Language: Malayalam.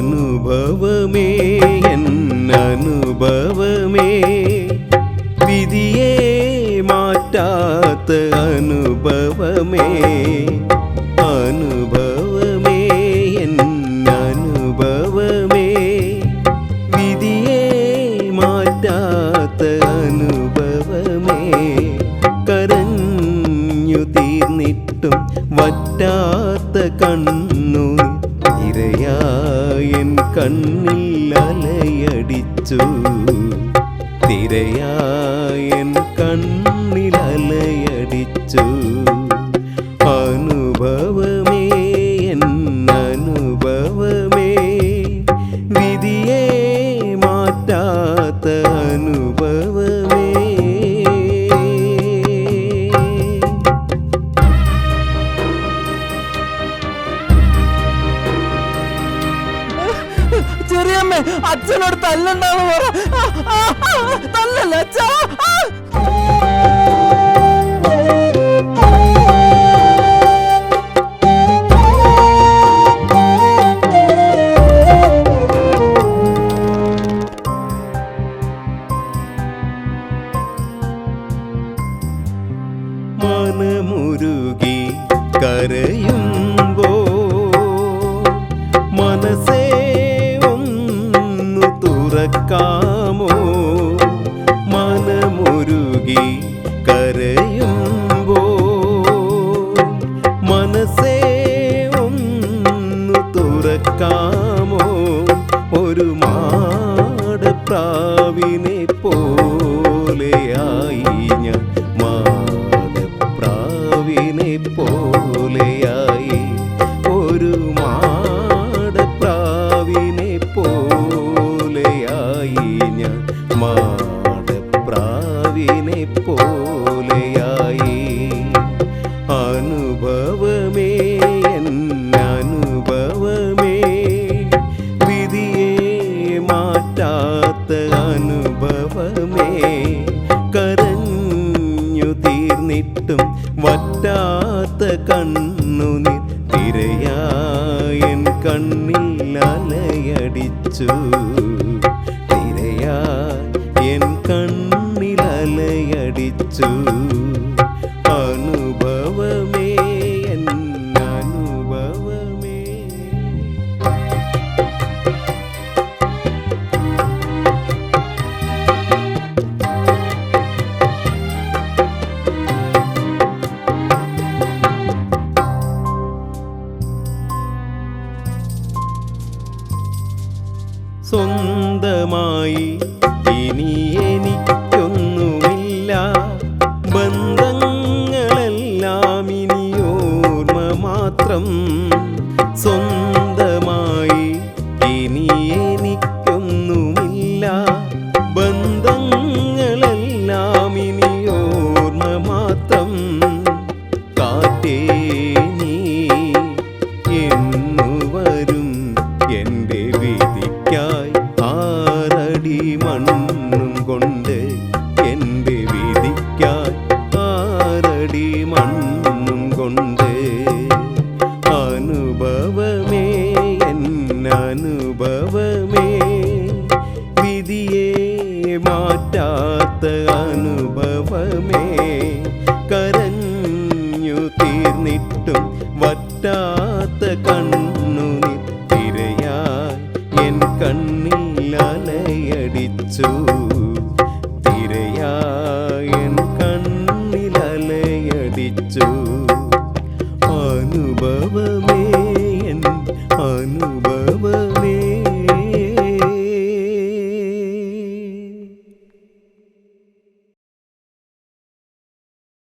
അനുഭവമേ എൻ അനുഭവമേ. വിധിയെ മാറ്റാത്ത അനുഭവമേ അനുഭവമേ എൻ അനുഭവമേ. വിധിയെ മാറ്റാത്ത അനുഭവമേ കരഞ്ഞു തീർന്നിട്ടും വറ്റാത്ത കണ്ണു തിരയായൻ കണ്ണിൽ അലയടിച്ചു. തിരയായൻ അച്ഛനോട് തല്ലണ്ടാന്ന് പറ തല്ലല്ല അച്ഛാ ആ. മാടപ്രാവിനെ പോലെയായി ഞാൻ. മാടപ്രാവിനെ പോലെയായി. ഒരു മാടപ്രാവിനെ പോലെയായി ഞാൻ. മാടപ്രാവിനെ പോലെയായി വറ്റാത്ത കണ്ണുനി തിരയായൻ കണ്ണിൽ അലയടിച്ചു. നിരയാ എൻ കണ്ണിൽ അലയടിച്ചു. സ്വന്തമായി. ഇനി എനിക്കൊന്നുമില്ല. ബന്ധങ്ങളെല്ലാം ഇനി ഓർമ്മ മാത്രം. സ്വന്തമായി. ഇനി എനിക്കൊന്നുമില്ല. ബന്ധങ്ങളെല്ലാം വറ്റാത്ത കണ്ണുനി തിരയായി എൻ കണ്ണിൽ അലയടിച്ചു. തിരയായി